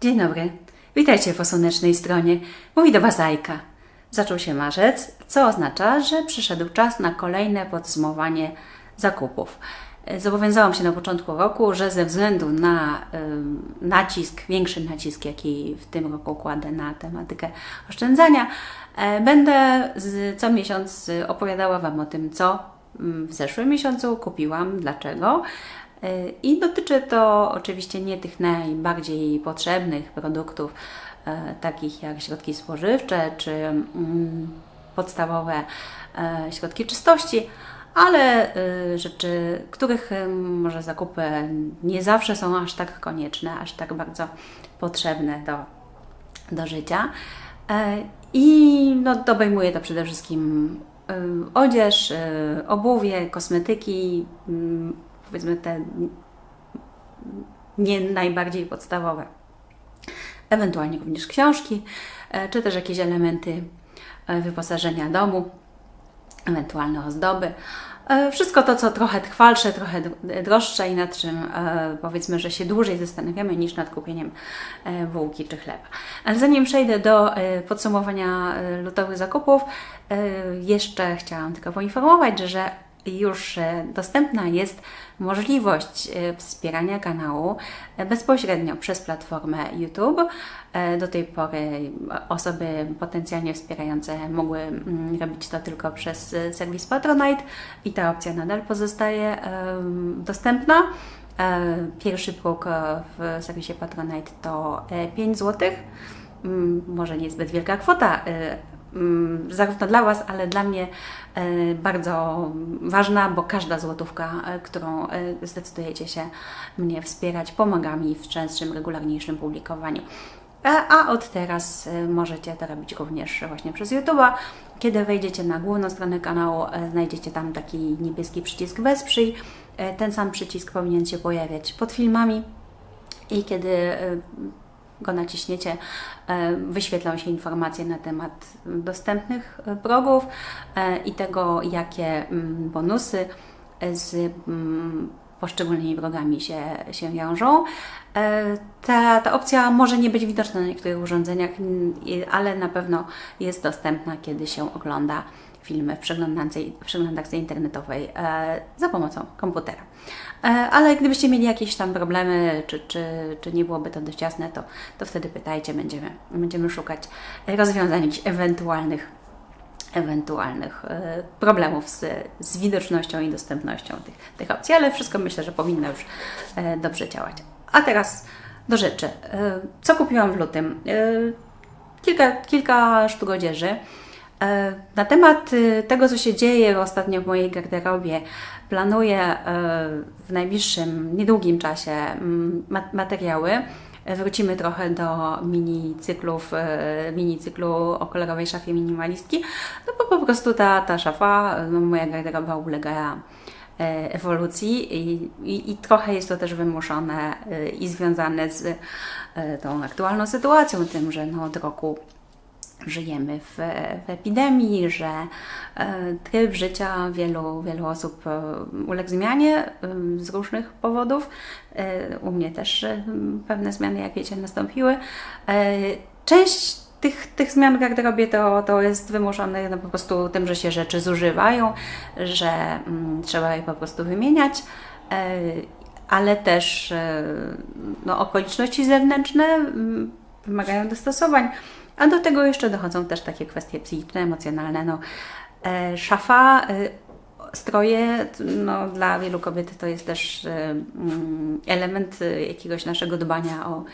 Dzień dobry, witajcie po słonecznej stronie. Mówi do Was Ajka. Zaczął się marzec, co oznacza, że przyszedł czas na kolejne podsumowanie zakupów. Zobowiązałam się na początku roku, że ze względu na ym, nacisk, większy nacisk, jaki w tym roku kładę na tematykę oszczędzania, e, będę z, co miesiąc y, opowiadała Wam o tym, co mm, w zeszłym miesiącu kupiłam, dlaczego. Y, I dotyczy to oczywiście nie tych najbardziej potrzebnych produktów, e, takich jak środki spożywcze czy mm, podstawowe e, środki czystości, ale rzeczy, których może zakupy nie zawsze są aż tak konieczne, aż tak bardzo potrzebne do, do życia. E, I no, obejmuje to przede wszystkim odzież, obuwie, kosmetyki, mm, powiedzmy te nie najbardziej podstawowe. Ewentualnie również książki, e, czy też jakieś elementy e, wyposażenia domu, ewentualne ozdoby. E, Wszystko to, co trochę trwalsze, trochę dr- droższe i nad czym powiedzmy, że się dłużej zastanawiamy niż nad kupieniem bułki czy chleba. Ale zanim przejdę do podsumowania lutowych zakupów, jeszcze chciałam tylko poinformować, że już e, dostępna jest możliwość e, wspierania kanału e, bezpośrednio przez platformę YouTube. Do tej pory osoby potencjalnie wspierające mogły mm, robić to tylko przez serwis Patronite i ta opcja nadal pozostaje dostępna. Pierwszy próg w serwisie Patronite to e, 5 zł. Mm, Może niezbyt wielka kwota, zarówno dla Was, ale dla mnie e, bardzo ważna, bo każda złotówka, e, którą e, zdecydujecie się mnie wspierać, pomaga mi w częstszym, regularniejszym publikowaniu. A, od teraz możecie to robić również właśnie przez YouTube'a. Kiedy wejdziecie na główną stronę kanału, znajdziecie tam taki niebieski przycisk Wesprzyj. Ten sam przycisk powinien się pojawiać pod filmami i kiedy go naciśniecie, e, wyświetlą się informacje na temat dostępnych e, progów e, i tego, jakie mm, bonusy z mm, poszczególnymi progami się, się wiążą. E, Ta, ta opcja może nie być widoczna na niektórych urządzeniach, ale na pewno jest dostępna, kiedy się ogląda filmy w przeglądarce, w internetowej e, za pomocą komputera. E, ale gdybyście mieli jakieś tam problemy, czy, czy, czy nie byłoby to dość jasne, to, to wtedy pytajcie, będziemy, będziemy szukać rozwiązań jakichś ewentualnych ewentualnych problemów z, z widocznością i dostępnością tych, tych opcji, ale wszystko myślę, że powinno już dobrze działać. A teraz do rzeczy. E, Co kupiłam w lutym? E, Kilka, kilka sztuk odzieży. E, Na temat tego, co się dzieje ostatnio w mojej garderobie, planuję w najbliższym, niedługim czasie mm, ma- materiały. Wrócimy trochę do mini cyklów, mini cyklu o kolorowej szafie minimalistki, no bo po prostu ta, ta szafa, no moja garderoba ulega ewolucji i, i, i trochę jest to też wymuszone e, i związane z e, tą aktualną sytuacją, tym, że no od roku żyjemy w, w epidemii, że e, tryb życia wielu, wielu osób e, uległ zmianie e, z różnych powodów. E, U mnie też e, pewne zmiany, jak wiecie, nastąpiły. E, Część tych, tych zmian w garderobie to, to jest wymuszone no, po prostu tym, że się rzeczy zużywają, że mm, trzeba je po prostu wymieniać. E, ale też e, no, okoliczności zewnętrzne mm, wymagają dostosowań, a do tego jeszcze dochodzą też takie kwestie psychiczne, emocjonalne. No, e, szafa, stroje, no, dla wielu kobiet to jest też mm, element jakiegoś naszego dbania o,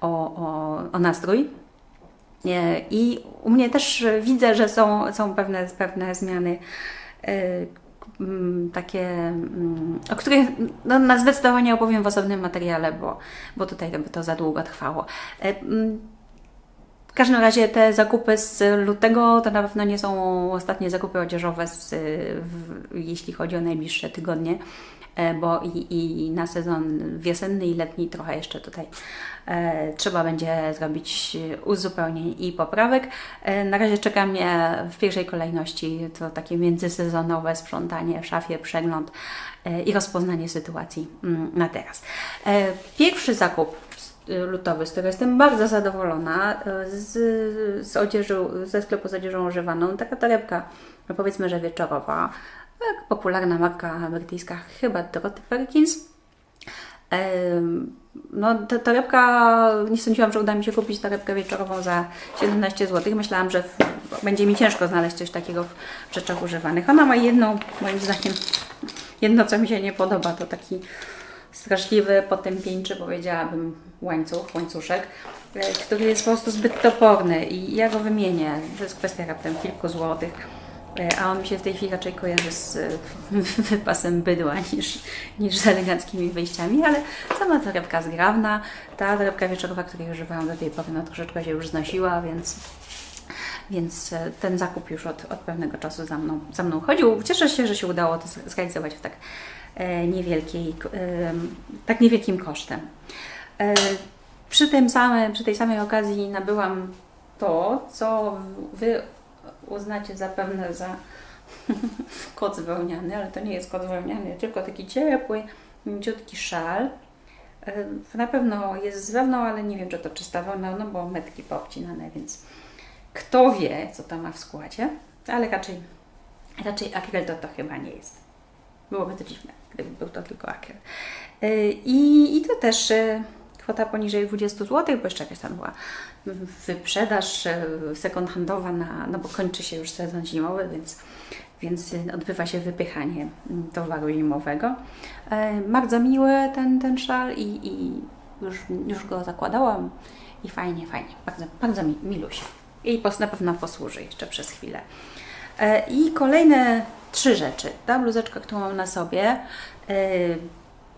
o, o, o nastrój. I u mnie też widzę, że są, są pewne, pewne zmiany mm, takie, mm, o których no, na zdecydowanie opowiem w osobnym materiale, bo, bo tutaj to by to za długo trwało. Mm, W każdym razie te zakupy z lutego to na pewno nie są ostatnie zakupy odzieżowe, z, w, jeśli chodzi o najbliższe tygodnie, bo i, i na sezon wiosenny i letni trochę jeszcze tutaj e, trzeba będzie zrobić uzupełnień i poprawek. E, na razie czeka mnie w pierwszej kolejności to takie międzysezonowe sprzątanie w szafie, przegląd e, i rozpoznanie sytuacji mm, na teraz. E, pierwszy zakup lutowy, z którego jestem bardzo zadowolona, z, z ze sklepu z odzieżą używaną. Taka torebka, no powiedzmy, że wieczorowa. Tak, popularna marka brytyjska, chyba Dorothy Perkins. No, ta torebka, nie sądziłam, że uda mi się kupić torebkę wieczorową za 17 zł. Myślałam, że będzie mi ciężko znaleźć coś takiego w rzeczach używanych. Ona ma jedną, moim zdaniem, jedno co mi się nie podoba, to taki straszliwy, potępieńczy, powiedziałabym, łańcuch, łańcuszek, e, który jest po prostu zbyt toporny i ja go wymienię. To jest kwestia raptem kilku złotych. E, A on mi się w tej chwili raczej kojarzy z e, wypasem bydła niż, niż z eleganckimi wyjściami, ale sama torebka zgrabna, ta torebka wieczorowa, której używałam do tej pory, no troszeczkę się już znosiła, więc, więc e, ten zakup już od, od pewnego czasu za mną, za mną chodził. Cieszę się, że się udało to zrealizować w tak niewielkiej, tak niewielkim kosztem. Przy, tym samym, przy tej samej okazji nabyłam to, co Wy uznacie zapewne za koc wełniany, ale to nie jest koc wełniany, tylko taki ciepły, mięciutki szal. E, Na pewno jest z wełną, ale nie wiem, czy to czysta wełna, no bo metki poobcinane, więc kto wie, co to ma w składzie, ale raczej, raczej akryl to to chyba nie jest. Byłoby to dziwne, gdyby był to tylko akryl. E, I, i to też e, kwota poniżej 20 zł, bo jeszcze jakaś tam była wyprzedaż e, second-handowa, na, no bo kończy się już sezon zimowy, więc, więc odbywa się wypychanie mm, towaru zimowego. E, Bardzo miły ten, ten szal i, i już, już go zakładałam i fajnie, fajnie, bardzo, bardzo mi, milusia. I na pewno posłuży jeszcze przez chwilę. E, I kolejne trzy rzeczy. Ta bluzeczka, którą mam na sobie,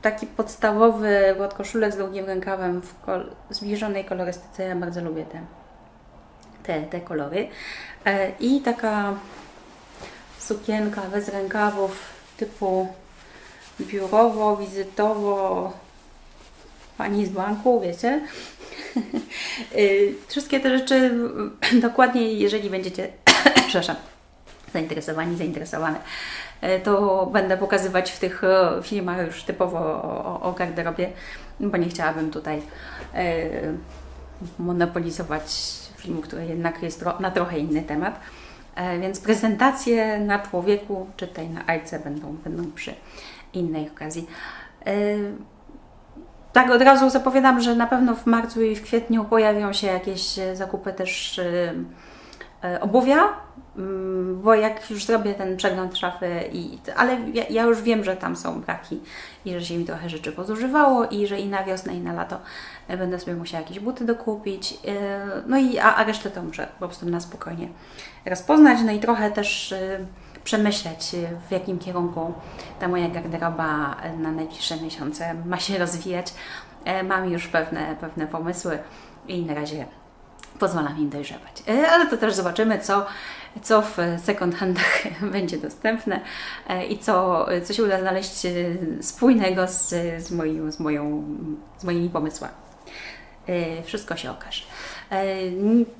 taki podstawowy podkoszulek z długim rękawem w kol- zbliżonej kolorystyce. Ja bardzo lubię te, te, te kolory. E, I taka sukienka bez rękawów typu biurowo, wizytowo, pani z banku, wiecie. Y, Wszystkie te rzeczy dokładnie, jeżeli będziecie, przepraszam, zainteresowani, zainteresowane, to będę pokazywać w tych y, filmach już typowo o, o- garderobie, bo nie chciałabym tutaj y, monopolizować filmu, który jednak jest na trochę inny temat. E, Więc prezentacje na człowieku, czy tej na Ajce będą, będą przy innej okazji. E, Tak, od razu zapowiadam, że na pewno w marcu i w kwietniu pojawią się jakieś e, zakupy też e, e, obuwia, mm, bo jak już zrobię ten przegląd szafy, i, ale ja, ja już wiem, że tam są braki i że się mi trochę rzeczy pozużywało i że i na wiosnę i na lato e, będę sobie musiała jakieś buty dokupić, e, no i a, a resztę to muszę po prostu na spokojnie rozpoznać, no i trochę też e, przemyśleć, e, w jakim kierunku ta moja garderoba e, na najbliższe miesiące ma się rozwijać. E, Mam już pewne, pewne pomysły i na razie pozwalam im dojrzewać. E, Ale to też zobaczymy, co, co w second handach będzie dostępne e, i co, co się uda znaleźć e, spójnego z, z, moim, z, moją, z moimi pomysłami. Wszystko się okaże.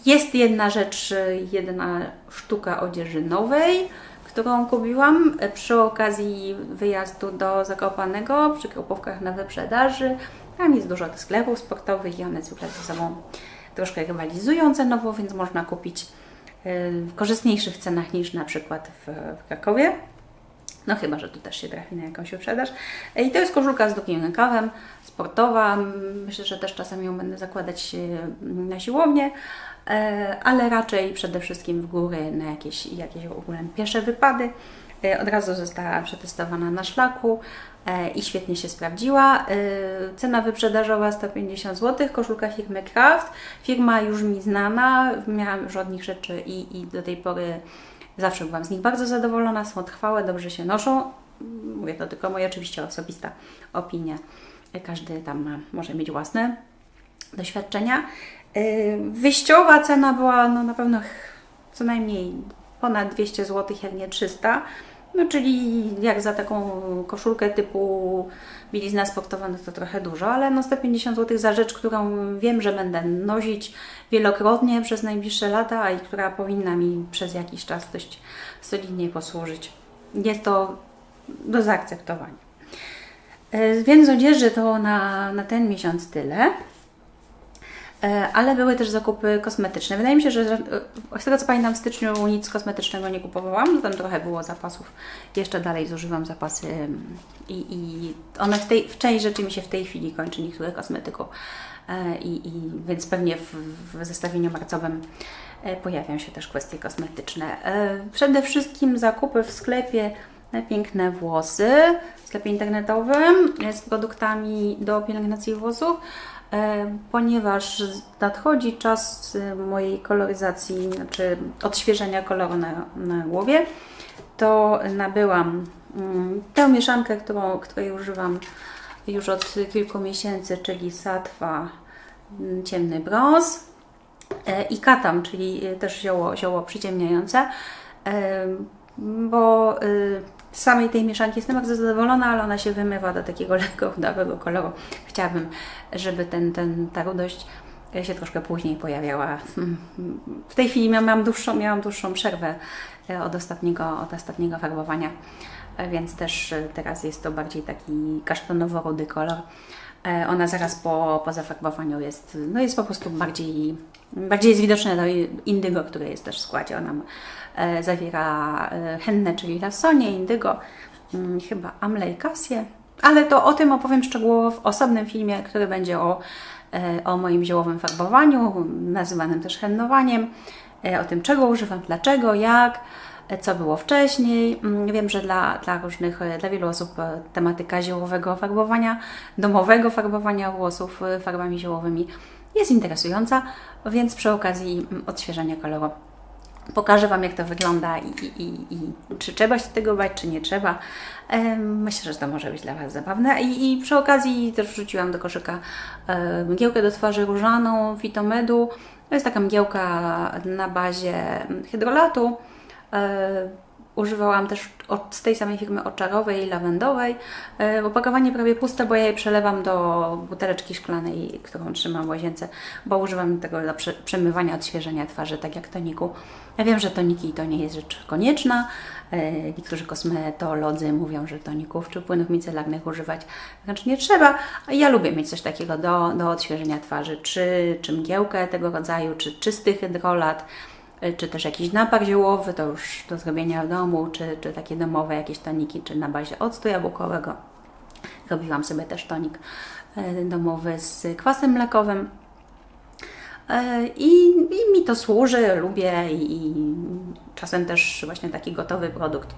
Jest jedna rzecz, jedna sztuka odzieży nowej, którą kupiłam przy okazji wyjazdu do Zakopanego przy Krupówkach na wyprzedaży. Tam jest dużo sklepów sportowych i one zwykle ze sobą troszkę rywalizują cenowo, więc można kupić e, w korzystniejszych cenach niż na przykład w, w Krakowie. No chyba, że tu też się trafi na jakąś wyprzedaż. E, I to jest koszulka z długim rękawem, sportowa. Myślę, że też czasem ją będę zakładać e, na siłownię, ale raczej przede wszystkim w góry na jakieś, jakieś ogólne piesze wypady. E, Od razu została przetestowana na szlaku i świetnie się sprawdziła. E, Cena wyprzedażowa 150 zł, koszulka firmy Kraft. Firma już mi znana, miałam już od nich rzeczy i, i do tej pory zawsze byłam z nich bardzo zadowolona, są trwałe, dobrze się noszą. Mówię to tylko moja oczywiście osobista opinia. Każdy tam ma, może mieć własne doświadczenia. Wyjściowa cena była no, na pewno co najmniej ponad 200 zł, jak nie 300. No, czyli jak za taką koszulkę typu bielizna sportowa, no to trochę dużo, ale no 150 zł za rzecz, którą wiem, że będę nosić wielokrotnie przez najbliższe lata i która powinna mi przez jakiś czas dość solidnie posłużyć. Jest to do zaakceptowania. E, Więc odzieży to na, na ten miesiąc tyle. E, ale były też zakupy kosmetyczne. Wydaje mi się, że e, z tego co pamiętam, w styczniu nic kosmetycznego nie kupowałam, tam trochę było zapasów. Jeszcze dalej zużywam zapasy mm, i, i one w, tej, w część rzeczy mi się w tej chwili kończy niektóre kosmetyku. E, I, i, więc pewnie w, w zestawieniu marcowym pojawią się też kwestie kosmetyczne. Przede wszystkim zakupy w sklepie na piękne włosy, w sklepie internetowym z produktami do pielęgnacji włosów. E, ponieważ nadchodzi czas e, mojej koloryzacji, znaczy odświeżenia koloru na, na głowie, to nabyłam mm, tę mieszankę, którą, której używam już od kilku miesięcy, czyli Satwa mm, ciemny brąz e, i katam, czyli też zioło, zioło przyciemniające, bo z samej tej mieszanki jestem bardzo zadowolona, ale ona się wymywa do takiego lekko chudawego koloru. Chciałabym, żeby ten, ten, ta rudość się troszkę później pojawiała. W tej chwili miałam dłuższą, miałam dłuższą przerwę e, od ostatniego, od ostatniego farbowania, e, więc też e, teraz jest to bardziej taki kasztanowo-rudy kolor. Ona zaraz po, po zafarbowaniu jest, no jest po prostu bardziej, bardziej jest widoczne to indygo, które jest też w składzie. Ona E, zawiera e, hennę, czyli lasonie, indygo, mm, chyba amle i kasję, ale to o tym opowiem szczegółowo w osobnym filmie, który będzie o, e, o moim ziołowym farbowaniu, nazywanym też hennowaniem, o tym czego używam, dlaczego, jak, co było wcześniej. Mm, wiem, że dla, dla różnych, dla wielu osób tematyka ziołowego farbowania, domowego farbowania włosów farbami ziołowymi jest interesująca, więc przy okazji mm, odświeżania koloru Pokażę Wam, jak to wygląda i, i, i, i, czy trzeba się tego bać, czy nie trzeba. Myślę, że to może być dla Was zabawne. I, i przy okazji też wrzuciłam do koszyka mgiełkę do twarzy różaną Fitomedu. To jest taka mgiełka na bazie hydrolatu. Używałam też od, z tej samej firmy oczarowej i lawendowej. E, opakowanie prawie puste, bo ja je przelewam do buteleczki szklanej, którą trzymam w łazience, bo używam tego prze, przemywania, odświeżenia twarzy, tak jak toniku. Ja wiem, że toniki to nie jest rzecz konieczna. E, niektórzy kosmetolodzy mówią, że toników czy płynów micelarnych używać znaczy nie trzeba. Ja lubię mieć coś takiego do, do odświeżenia twarzy, czy, czy mgiełkę tego rodzaju, czy czysty hydrolat czy też jakiś napar ziołowy, to już do zrobienia w domu, czy, czy takie domowe jakieś toniki, czy na bazie octu jabłkowego. Robiłam sobie też tonik y, domowy z kwasem mlekowym. Y, I, i mi to służy, lubię i czasem też właśnie taki gotowy produkt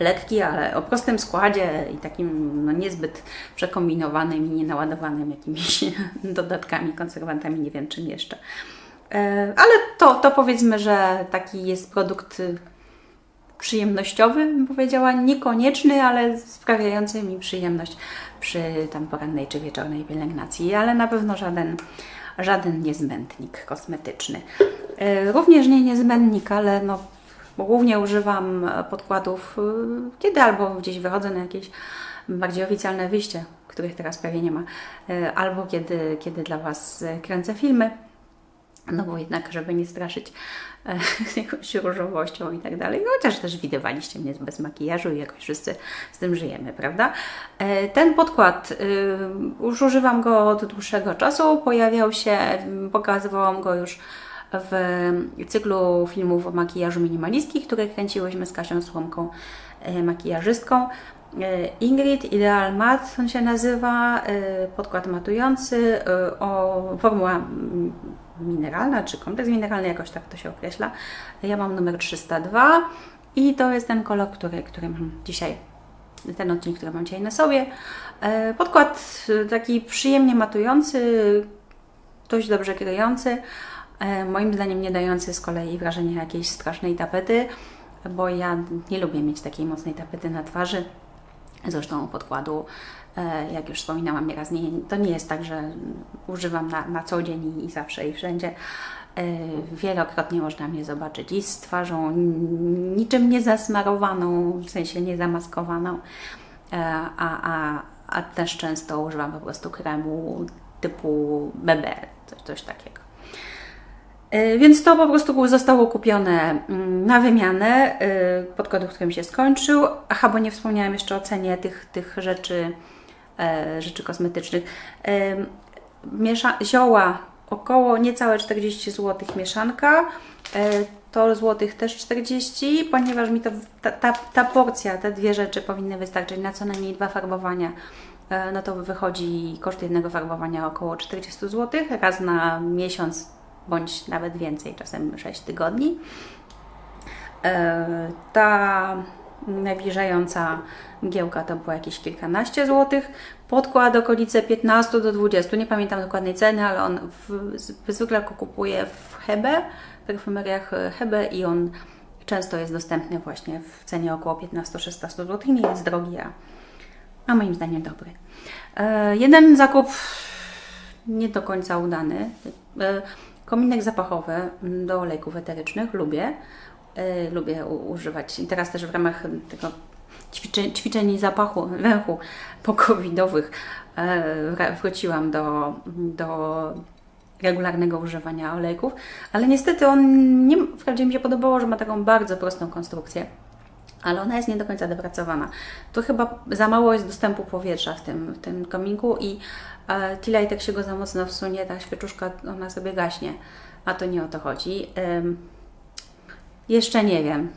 lekki, ale o prostym składzie i takim no, niezbyt przekombinowanym i nienaładowanym jakimiś dodatkami, konserwantami, nie wiem czym jeszcze. E, ale to, to powiedzmy, że taki jest produkt y, przyjemnościowy, bym powiedziała, niekonieczny, ale sprawiający mi przyjemność przy tam porannej czy wieczornej pielęgnacji, ale na pewno żaden, żaden niezbędnik kosmetyczny. E, również nie niezbędnik, ale no, głównie używam podkładów, y, kiedy albo gdzieś wychodzę na jakieś bardziej oficjalne wyjście, których teraz prawie nie ma, e, albo kiedy, kiedy dla Was kręcę filmy no bo jednak, żeby nie straszyć e, jakąś różowością i tak dalej. No chociaż też widywaliście mnie bez makijażu i jakoś wszyscy z tym żyjemy, prawda? E, ten podkład, y, już używam go od dłuższego czasu, pojawiał się, pokazywałam go już w cyklu filmów o makijażu minimalistki, które kręciłyśmy z Kasią Słomką, e, makijażystką. Ingrid Ideal Mat on się nazywa, podkład matujący, o, formuła mineralna, czy kompleks mineralny, jakoś tak to się określa. Ja mam numer 302 i to jest ten kolor, który, który mam dzisiaj, ten odcień, który mam dzisiaj na sobie. E, podkład taki przyjemnie matujący, dość dobrze kryjący, e, moim zdaniem nie dający z kolei wrażenia jakiejś strasznej tapety, bo ja nie lubię mieć takiej mocnej tapety na twarzy. Zresztą podkładu E, jak już wspominałam nieraz, nie, to nie jest tak, że używam na, na co dzień i, zawsze i wszędzie. E, wielokrotnie można mnie zobaczyć i z twarzą niczym nie zasmarowaną, w sensie nie zamaskowaną, e, a, a, a też często używam po prostu kremu typu BB, coś, coś takiego. Więc to po prostu zostało kupione mm, na wymianę podkładu, który mi się skończył. Aha, bo nie wspomniałam jeszcze o cenie tych, tych rzeczy E, rzeczy kosmetycznych. Miesza, zioła około niecałe 40 zł mieszanka. E, To złotych też 40, ponieważ mi to ta, ta, ta porcja, te dwie rzeczy powinny wystarczyć na co najmniej dwa farbowania. E, No to wychodzi koszt jednego farbowania około 40 zł, raz na miesiąc bądź nawet więcej, czasem 6 tygodni. E, Ta najbliżająca mgiełka to było jakieś kilkanaście złotych. Podkład okolice 15 do 20. Nie pamiętam dokładnej ceny, ale on w, zwykle go kupuję w Hebe, w perfumeriach Hebe i on często jest dostępny właśnie w cenie około 15-16 zł. Nie jest drogi, a, a moim zdaniem dobry. E, jeden zakup nie do końca udany. E, Kominek zapachowy do olejków eterycznych lubię. E, Lubię u- używać. I teraz też w ramach tego ćwiczeń, ćwiczeń zapachu, węchu pokowidowych wra- wróciłam do, do regularnego używania olejków, ale niestety on nie, wprawdzie mi się podobało, że ma taką bardzo prostą konstrukcję ale ona jest nie do końca dopracowana. Tu chyba za mało jest dostępu powietrza w tym, w tym kominku i e, tyle jak się go za mocno wsunie, ta świeczuszka, ona sobie gaśnie, a to nie o to chodzi. Jeszcze nie wiem.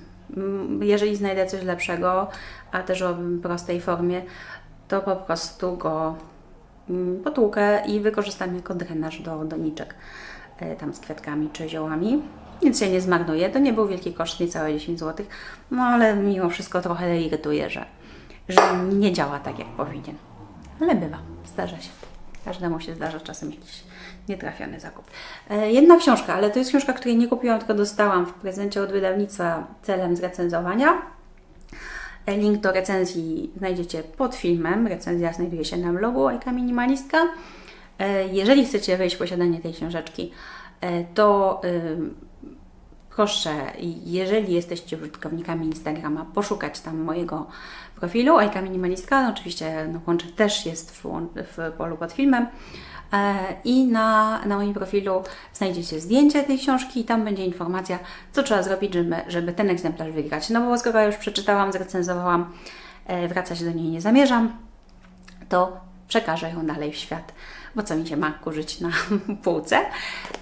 Jeżeli znajdę coś lepszego, a też o prostej formie, to po prostu go mm, potłukę i wykorzystam jako drenaż do doniczek e, tam z kwiatkami czy ziołami. Więc się nie zmarnuje. To nie był wielki koszt, niecałe 10 zł, no ale mimo wszystko trochę irytuje, że, że nie działa tak jak powinien. Ale bywa, zdarza się. Każdemu się zdarza czasem jakiś nietrafiony zakup. E, Jedna książka, ale to jest książka, której nie kupiłam, tylko dostałam w prezencie od wydawnictwa celem zrecenzowania. E, Link do recenzji znajdziecie pod filmem. Recenzja znajduje się na blogu Ojka Minimalistka. E, Jeżeli chcecie wejść w posiadanie tej książeczki, to proszę, jeżeli jesteście użytkownikami Instagrama, poszukać tam mojego profilu Ojka Minimalistka. No, oczywiście no, łącze też jest w, w polu pod filmem. E, I na, na moim profilu znajdziecie zdjęcie tej książki i tam będzie informacja, co trzeba zrobić, żeby, żeby ten egzemplarz wygrać. No bo skoro już przeczytałam, zrecenzowałam, e, wracać do niej nie zamierzam, to przekażę ją dalej w świat, bo co mi się ma kurzyć na półce.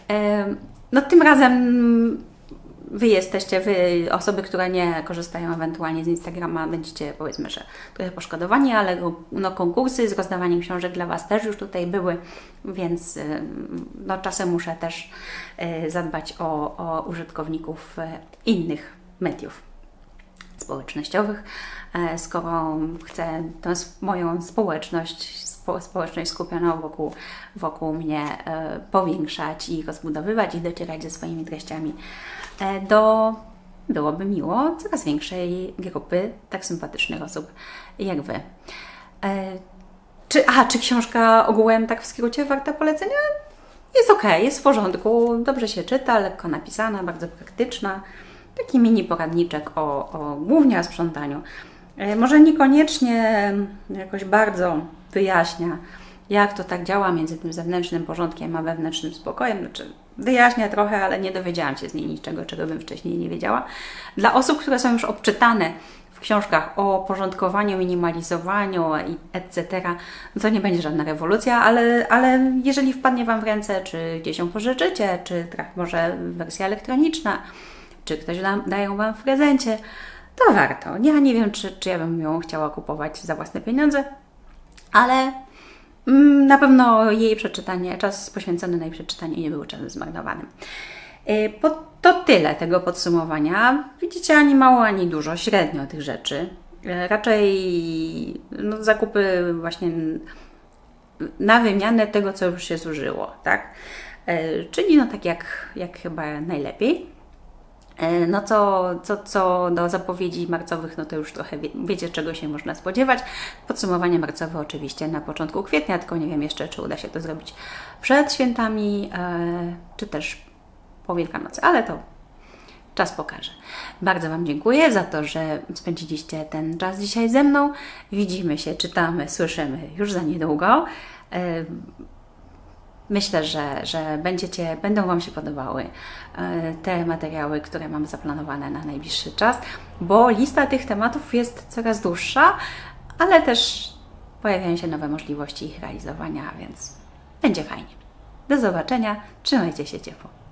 Em, No tym razem Wy jesteście, Wy osoby, które nie korzystają ewentualnie z Instagrama, będziecie powiedzmy, że trochę poszkodowani, ale no, konkursy z rozdawaniem książek dla Was też już tutaj były, więc em, no, czasem muszę też e, zadbać o, o użytkowników e, innych mediów społecznościowych, e, skoro chcę tę moją społeczność, spo, społeczność skupioną wokół, wokół mnie e, powiększać i rozbudowywać i docierać ze swoimi treściami do, byłoby miło, coraz większej grupy tak sympatycznych osób jak Wy. E, Czy, a, czy książka ogółem tak w skrócie warta polecenia? Jest ok, jest w porządku, dobrze się czyta, lekko napisana, bardzo praktyczna. Taki mini poradniczek o, o głównie o sprzątaniu. E, Może niekoniecznie jakoś bardzo wyjaśnia, jak to tak działa między tym zewnętrznym porządkiem a wewnętrznym spokojem. Znaczy, wyjaśnia trochę, ale nie dowiedziałam się z niej niczego, czego bym wcześniej nie wiedziała. Dla osób, które są już obczytane w książkach o porządkowaniu, minimalizowaniu i etc., to nie będzie żadna rewolucja, ale, ale jeżeli wpadnie Wam w ręce, czy gdzieś ją pożyczycie, czy może wersja elektroniczna, czy ktoś da, dają Wam w prezencie, to warto. Ja nie wiem, czy, czy ja bym ją chciała kupować za własne pieniądze, ale na pewno jej przeczytanie, czas poświęcony na jej przeczytanie nie był czasem zmarnowanym. Y, to tyle tego podsumowania. Widzicie, ani mało, ani dużo, średnio tych rzeczy. Y, Raczej no, zakupy właśnie na wymianę tego, co już się zużyło, tak? Y, Czyli no tak jak, jak chyba najlepiej. E, No co, co, co do zapowiedzi marcowych, no to już trochę wie, wiecie, czego się można spodziewać. Podsumowanie marcowe oczywiście na początku kwietnia, tylko nie wiem jeszcze, czy uda się to zrobić przed świętami, e, czy też po Wielkanocy, ale to czas pokaże. Bardzo Wam dziękuję za to, że spędziliście ten czas dzisiaj ze mną. Widzimy się, czytamy, słyszymy już za niedługo. Myślę, że, że będziecie, będą Wam się podobały e, te materiały, które mam zaplanowane na najbliższy czas, bo lista tych tematów jest coraz dłuższa, ale też pojawiają się nowe możliwości ich realizowania, więc będzie fajnie. Do zobaczenia, trzymajcie się ciepło.